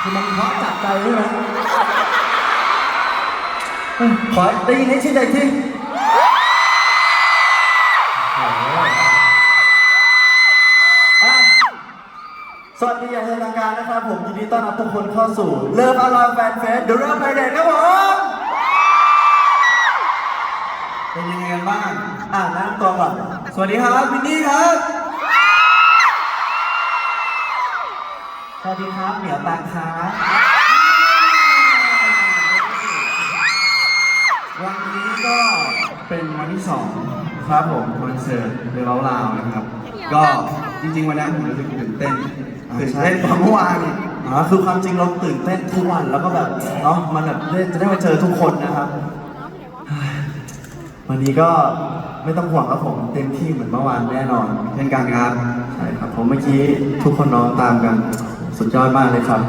คือมันเพราะจับใจใช่ไหมเอ้ยขอได้ยินให้ชื่นใจที่โอ้โหอะสวัสดีอย่างเป็นทางการนะครับผมยินดีต้อนรับทุกคนเข้าสู่เลิฟอารอนแฟนเฟสเดอะเริ่มไปเด็ดครับผมเป็นยังไงกันบ้างอ่าแนะนำตัวก่อนสวัสดีครับวินนี่ครับ วัสดีครับ เหมียวตังครับวันนี้ก็เป็นวันที่สองครับผมคอนเสิร์ตเดลลาวนะครับ ก็จริงๆวันนี้ผมรู้สึกตื่นเต้นตื่นเต้นกว่าเมื่อวานอีกอ๋อคือความจริงเราตื่นเต้นทุกวันแล้วก็แบบเนาะมันแบบได้จะได้มาเจอทุกคนนะครับวันนี้ก็ไม่ต้องห่วงครับผมเต็มที่เหมือนเมื่อวานแน่นอนเช่นกันครับใช่ครับผมเมื่อกี้ทุกคนน้องตามกัน สุดยอดมากเลยครับ